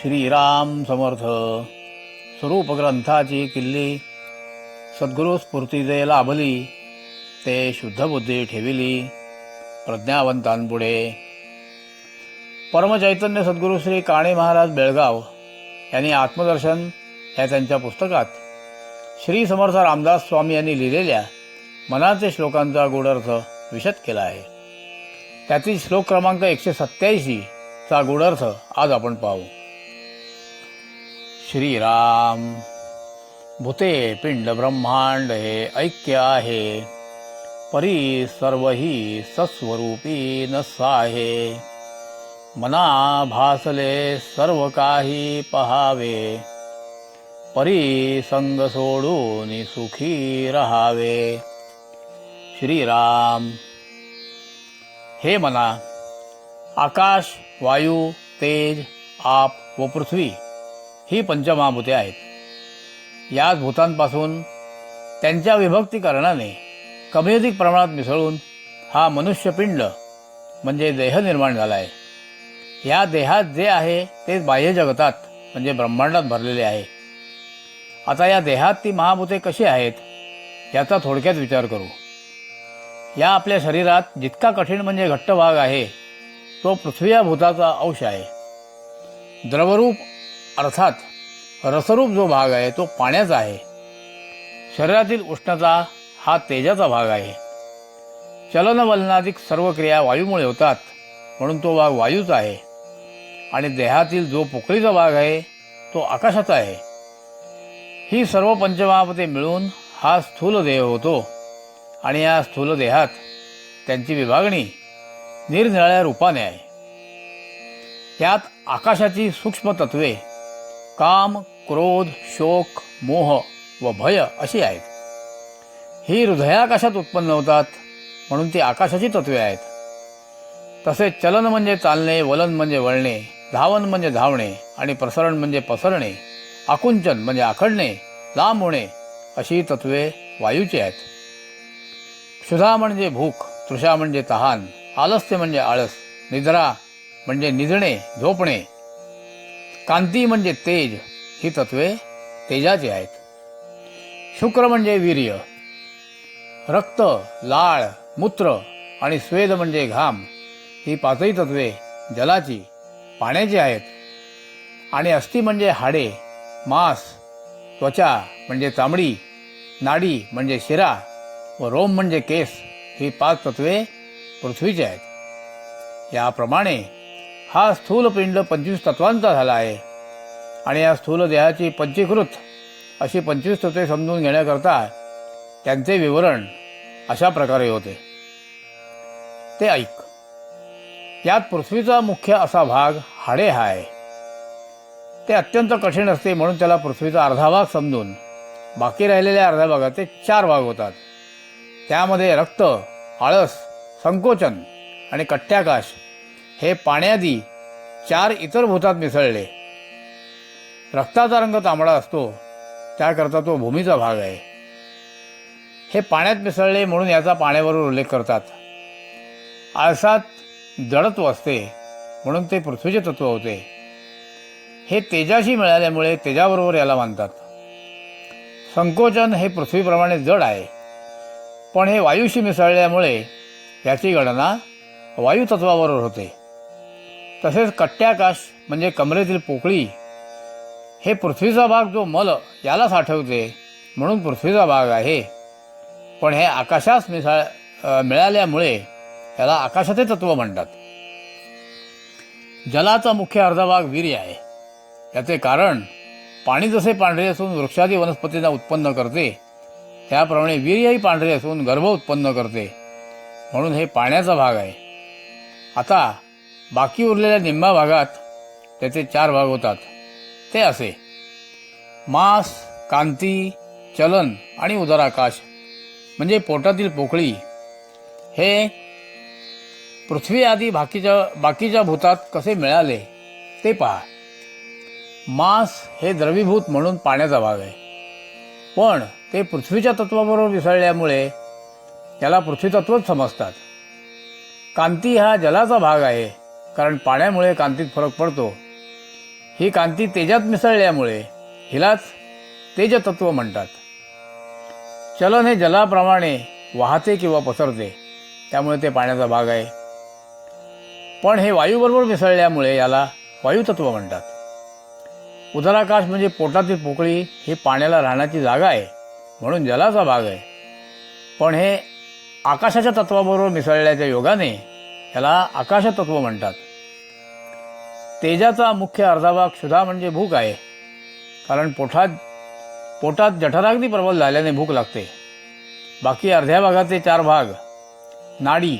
श्रीराम समर्थ. स्वरूप ग्रंथाची किल्ली सद्गुरू स्फूर्तीजे लाभली ते शुद्ध बुद्धी ठेविली प्रज्ञावंतांपुढे. परमचैतन्य सद्गुरू श्री काणे महाराज बेळगाव यांनी आत्मदर्शन या त्यांच्या पुस्तकात श्री समर्थ रामदास स्वामी यांनी लिहिलेल्या मनाचे श्लोकांचा गूढर्थ विशद केला आहे. त्यातील श्लोक क्रमांक एकशे सत्याऐंशीचा गूढर्थ आज आपण पाहू. श्रीराम। भूते पिंड ब्रह्मांड हे ऐक्य आहे परी सर्व ही सस्वरूपी नसाहे मना भासले सर्व काही पहावे, परी संग सोडून सुखी रहावे। श्रीराम। हे मना, आकाश, वायू, तेज, आप, व पृथ्वी ही पंचमहाभूते आहेत. याच भूतांपासून त्यांच्या विभक्तीकरणाने कमी अधिक प्रमाणात मिसळून हा मनुष्यपिंड म्हणजे देह निर्माण झाला आहे या देहात जे आहे ते बाह्य जगतात म्हणजे ब्रह्मांडात भरलेले आहे. आता या देहात ती महाभूते कशी आहेत याचा थोडक्यात विचार करू. या आपल्या शरीरात जितका कठीण म्हणजे घट्ट भाग आहे तो पृथ्वी या भूताचा अंश आहे. द्रवरूप अर्थात रसरूप जो भाग आहे तो पाण्याचा आहे. शरीरातील उष्णता हा तेजाचा भाग आहे. चलनवलनाधिक सर्व क्रिया वायूमुळे होतात म्हणून तो भाग वायूचा आहे. आणि देहातील जो पोकळीचा भाग आहे तो आकाशाचा आहे. ही सर्व पंचमहापते मिळून हा स्थूल देह होतो. आणि या स्थूल देहात त्यांची विभागणी निरनिराळ्या रूपाने आहे. त्यात आकाशाची सूक्ष्म तत्वे काम क्रोध शोक मोह व भय अशी आहेत. ही हृदयाकाशात उत्पन्न होतात म्हणून ती आकाशाची तत्वे आहेत. तसेच चलन म्हणजे चालणे वलन म्हणजे वळणे धावन म्हणजे धावणे आणि प्रसरण म्हणजे पसरणे आकुंचन म्हणजे आखडणे लांब होणे अशी तत्वे वायूची आहेत. क्षुधा म्हणजे भूक तृषा म्हणजे तहान आलस्य म्हणजे आळस निद्रा म्हणजे निजणे झोपणे कांती म्हणजे तेज ही तत्वे तेजाची आहेत. शुक्र म्हणजे वीर्य रक्त लाळ मूत्र आणि स्वेद म्हणजे घाम ही पाचही तत्वे जलाची पाण्याची आहेत. आणि अस्थि म्हणजे हाडे मांस त्वचा म्हणजे चामडी नाडी म्हणजे शिरा व रोम म्हणजे केस ही पाच तत्वे पृथ्वीची आहेत. याप्रमाणे हा स्थूल पिंड पंचवीस तत्वांचा झाला आहे. आणि या स्थूल देहाची पंचीकृत अशी पंचवीस तत्वे समजून घेण्याकरता त्यांचे विवरण अशा प्रकारे होते. ते ऐक. यात पृथ्वीचा मुख्य असा भाग हाडे हा आहे. ते अत्यंत कठीण असते म्हणून त्याला पृथ्वीचा अर्धा भाग समजून बाकी राहिलेल्या अर्ध्या भागाचे चार भाग होतात. त्यामध्ये रक्त आळस संकोचन आणि कट्ट्याकाश हे पाण्यादी चार इतर भूतात मिसळले. रक्ताचा रंग तांबडा असतो त्याकरता तो भूमीचा भाग आहे. हे पाण्यात मिसळले म्हणून याचा पाण्याबरोबर उल्लेख करतात. आळसात जडत्व असते म्हणून ते पृथ्वीचे तत्व होते. हे तेजाशी मिळाल्यामुळे तेजाबरोबर याला मानतात. संकोचन हे पृथ्वीप्रमाणे जड आहे पण हे वायूशी मिसळल्यामुळे याची गणना वायुतत्वाबरोबर होते. तसेच कट्ट्याकाश म्हणजे कमरेतील पोकळी हे पृथ्वीचा भाग जो मल याला साठवते म्हणून पृथ्वीचा भाग आहे. पण हे आकाशास मिसाळ मिळाल्यामुळे याला आकाशाचे तत्व म्हणतात. जलाचा मुख्य अर्धा भाग वीर्य आहे. याचे कारण पाणी जसे पांढरे असून वृक्षादी वनस्पतींना उत्पन्न करते त्याप्रमाणे वीर्यही पांढरे असून गर्भ उत्पन्न करते. म्हणून हे पाण्याचा भाग आहे. आता बाकी उरलेल्या निंबा भागात त्याचे चार भाग होतात. ते असे. मांस कांती चलन आणि उदराकाश म्हणजे पोटातील पोकळी हे पृथ्वी आदी बाकीच्या बाकीच्या भूतात कसे मिळाले ते पहा. मांस हे द्रवीभूत म्हणून पाण्याचा भाग आहे. पण ते पृथ्वीच्या तत्वाबरोबर मिसळल्यामुळे त्याला पृथ्वीतत्वच समजतात. कांती हा जलाचा भाग आहे. कारण पाण्यामुळे कांतीत फरक पडतो. ही कांती तेजात मिसळल्यामुळे हिलाच तेजतत्व म्हणतात. चलन हे जलाप्रमाणे वाहते किंवा पसरते त्यामुळे ते पाण्याचा भाग आहे. पण हे वायूबरोबर मिसळल्यामुळे याला वायुतत्व म्हणतात. उदराकाश म्हणजे पोटातील पोकळी ही पाण्याला राहण्याची जागा आहे म्हणून जलाचा भाग आहे. पण हे आकाशाच्या तत्वाबरोबर मिसळल्याच्या योगाने याला आकाशतत्व म्हणतात. तेजाचा मुख्य अर्धा भाग क्षुधा म्हणजे भूक आहे. कारण पोटात पोटात जठराग्नी प्रबल झाल्याने भूक लागते. बाकी अर्ध्या भागाचे चार भाग नाडी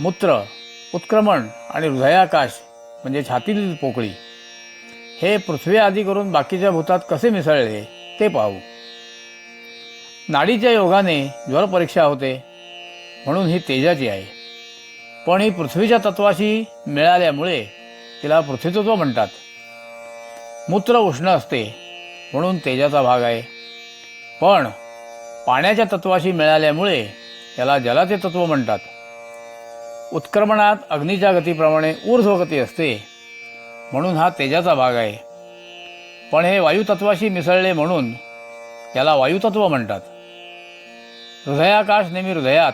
मूत्र उत्क्रमण आणि हृदयाकाश म्हणजे छातीतील पोकळी. हे पृथ्वी आदी करून बाकीच्या भूतात कसे मिसळले ते पाहू. नाडीच्या योगाने ज्वरपरीक्षा होते म्हणून ही तेजाची आहे. पण ही पृथ्वीच्या तत्वाशी मिळाल्यामुळे तिला पृथ्वीतत्व म्हणतात. मूत्र उष्ण असते म्हणून तेजाचा भाग आहे. पण पाण्याच्या तत्वाशी मिळाल्यामुळे याला जलाचे तत्व म्हणतात. उत्क्रमणात अग्नीच्या गतीप्रमाणे ऊर्ध्वगती असते म्हणून हा तेजाचा भाग आहे. पण हे वायुतत्वाशी मिसळले म्हणून याला वायुतत्व म्हणतात. हृदयाकाश नेहमी हृदयात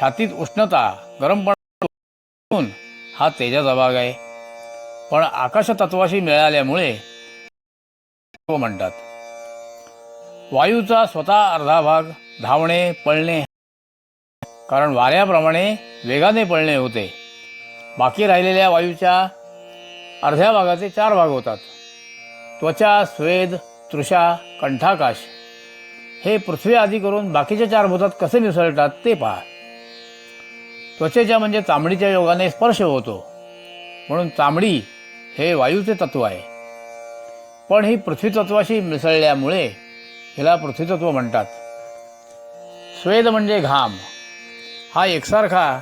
छातीत उष्णता गरमपणा म्हणून हा तेजाचा भाग आहे. पण आकाशतत्वाशी मिळाल्यामुळे हो म्हणतात. वायूचा स्वतः अर्धा भाग धावणे पळणे कारण वाऱ्याप्रमाणे वेगाने पळणे होते. बाकी राहिलेल्या वायूच्या अर्ध्या भागाचे चार भाग होतात. त्वचा स्वेद तृषा कंठाकाश. हे पृथ्वी आदी करून बाकीच्या चार भूतात कसे मिसळतात ते पहा. त्वचेच्या म्हणजे चामडीच्या योगाने स्पर्श होतो. म्हणून चामडी हे वायूचे तत्व आहे. पण ही पृथ्वीतत्वाशी मिसळल्यामुळे हिला पृथ्वीतत्व म्हणतात. स्वेद म्हणजे घाम. हा एकसारखा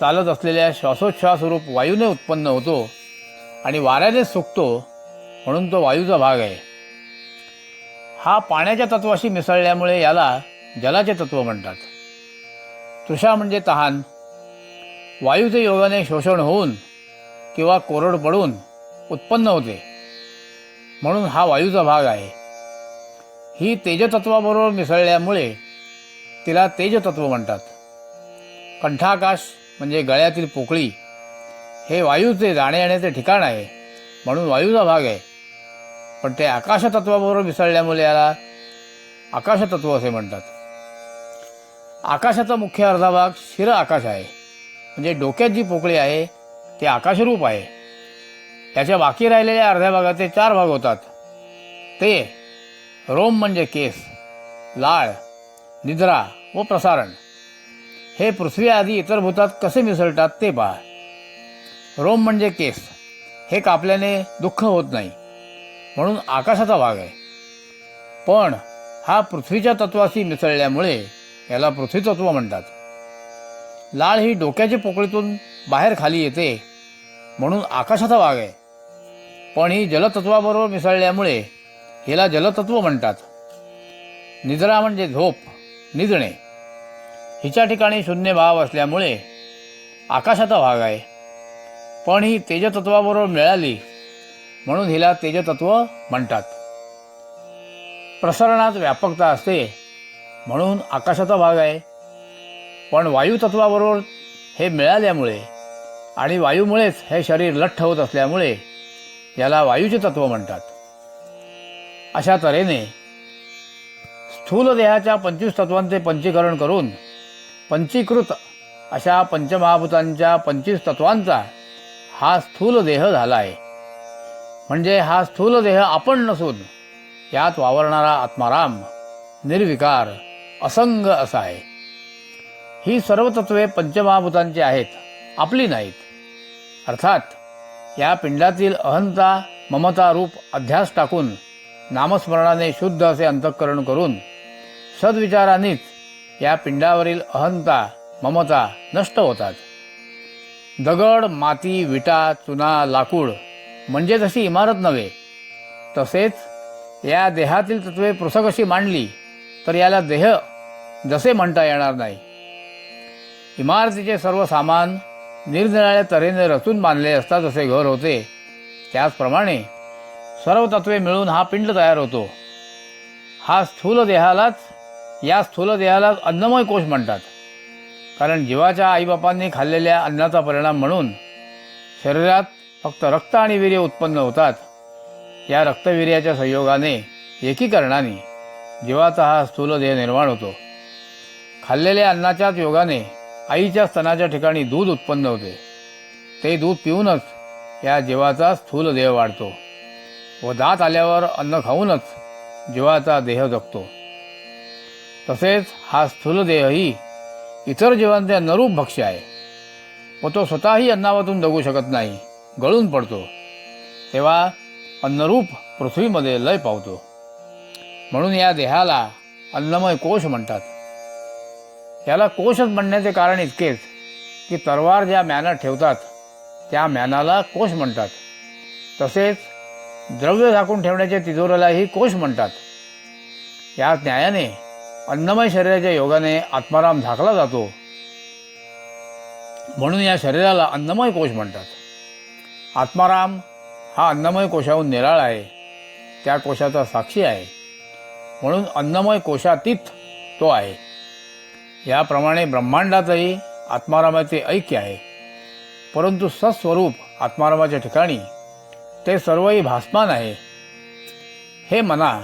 चालत असलेल्या श्वासोच्छ्वासरूप वायूने उत्पन्न होतो आणि वाऱ्याने सुकतो म्हणून तो वायूचा भाग आहे. हा पाण्याच्या तत्वाशी मिसळल्यामुळे याला जलाचे तत्व म्हणतात. तुषा म्हणजे तहान. वायूचे योगाने शोषण होऊन किंवा कोरड पडून उत्पन्न होते. म्हणून हा वायूचा भाग आहे. ही तेजतत्वाबरोबर मिसळल्यामुळे तिला तेजतत्व म्हणतात. कंठाकाश म्हणजे गळ्यातील पोकळी हे वायूचे जाणे येण्याचे ठिकाण आहे. म्हणून वायूचा भाग आहे. पण ते आकाशतत्वाबरोबर मिसळल्यामुळे याला आकाशतत्व असे म्हणतात. आकाशाचा मुख्य अर्धा भाग शिर आकाश आहे. म्हणजे डोक्यात जी पोकळी आहे ते आकाशरूप आहे. त्याच्या बाकी राहिलेल्या अर्ध्या भागाचे चार भाग होतात. ते रोम म्हणजे केस लाळ निद्रा व प्रसारण. हे पृथ्वी आधी इतर भूतात कसे मिसळतात ते पहा. रोम म्हणजे केस. हे कापल्याने दुःख होत नाही. म्हणून आकाशाचा भाग आहे. पण हा पृथ्वीच्या तत्वाशी मिसळल्यामुळे याला पृथ्वीतत्व म्हणतात. लाळ ही डोक्याच्या पोकळीतून बाहेर खाली येते म्हणून आकाशाचा भाग आहे. पण ही जलतत्वाबरोबर मिसळल्यामुळे हिला जलतत्व म्हणतात. निद्रा म्हणजे झोप निजणे. हिच्या ठिकाणी शून्य भाव असल्यामुळे आकाशाचा भाग आहे. पण ही तेजतत्वाबरोबर मिळाली म्हणून हिला तेजतत्व म्हणतात. प्रसरणात व्यापकता असते म्हणून आकाशाचा भाग आहे. पण वायुतत्वाबरोबर हे मिळाल्यामुळे आणि वायूमुळेच हे शरीर लठ्ठ होत असल्यामुळे याला वायूचे तत्व म्हणतात. अशा तऱ्हेने स्थूल देहाच्या पंचवीस तत्वांचे पंचीकरण करून पंचीकृत अशा पंचमहाभूतांच्या पंचवीस तत्वांचा हा स्थूल देह झाला आहे म्हणजे हा स्थूल देह आपण नसून यात वावरणारा आत्माराम निर्विकार असंग असा आहे ही सर्व तत्वे पंचमहाभूतांची आहेत आपली नाहीत. अर्थात या पिंडातील अहंता ममता रूप अध्यास टाकून नामस्मरणाने शुद्ध असे अंतःकरण करून सद्विचारानेच या पिंडावरील अहंता ममता नष्ट होतात. दगड माती विटा चुना लाकूड म्हणजे तशी इमारत नव्हे तसेच या देहातील तत्वे पृथक अशी मांडली तर याला देह जसे म्हणता येणार नाही. इमारतीचे सर्व सामान निरनिराळ्या तऱ्हेने रचून बांधले असता जसे घर होते. त्याचप्रमाणे सर्व तत्वे मिळून हा पिंड तयार होतो. हा स्थूल देहालाच या स्थूल देहालाच अन्नमय कोश म्हणतात. कारण जीवाच्या आईबापांनी खाल्लेल्या अन्नाचा परिणाम म्हणून शरीरात फक्त रक्त आणि वीर्य उत्पन्न होतात. या रक्तवीर्याच्या संयोगाने एकीकरणाने जीवाचा हा स्थूल देह निर्माण होतो. खाल्लेल्या अन्नाच्याच योगाने आईच्या स्तनाच्या ठिकाणी दूध उत्पन्न होते. ते दूध पिऊनच या जीवाचा स्थूल देह वाढतो व दात आल्यावर अन्न खाऊनच जीवाचा देह जगतो. तसेच हा स्थूल देहही इतर जीवांचे अन्नरूप भक्ष्य आहे व तो स्वतःही अन्नावातून जगू शकत नाही गळून पडतो. तेव्हा अन्नरूप पृथ्वीमध्ये लय पावतो. म्हणून या देहाला अन्नमय कोश म्हणतात. याला कोशच म्हणण्याचे कारण इतकेच की तलवार ज्या म्यानात ठेवतात त्या म्यानाला कोश म्हणतात. तसेच द्रव्य झाकून ठेवण्याच्या तिजोऱ्यालाही कोश म्हणतात. या न्यायाने अन्नमय शरीराच्या योगाने आत्माराम झाकला जातो. म्हणून या शरीराला अन्नमय कोश म्हणतात. आत्माराम हा अन्नमय कोशाहून निराळ आहे. त्या कोशाचा साक्षी आहे. म्हणून अन्नमय कोशातीत तो आहे. याप्रमाणे ब्रह्मांडातही आत्मारामाचे ऐक्य आहे. परंतु सस्वरूप आत्मारामाच्या ठिकाणी ते सर्वही भासमान आहे. हे मना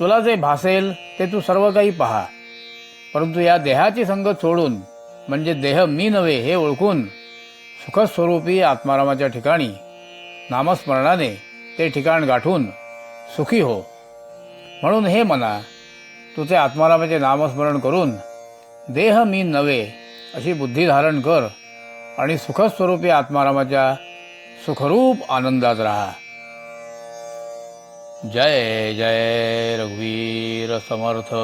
तुला जे भासेल ते तू सर्व काही पहा. परंतु या देहाची संगत सोडून म्हणजे देह मी नव्हे हे ओळखून सुखस्वरूपी आत्मारामाच्या ठिकाणी नामस्मरणाने ते ठिकाण गाठून सुखी हो. म्हणून हे मना तू ते आत्मारामाचे नामस्मरण करून देह मी नव्हे अशी बुद्धी धारण कर आणि सुखस्वरूपी आत्मारामाच्या सुखरूप आनंदात राहा. जय जय रघुवीर समर्थ.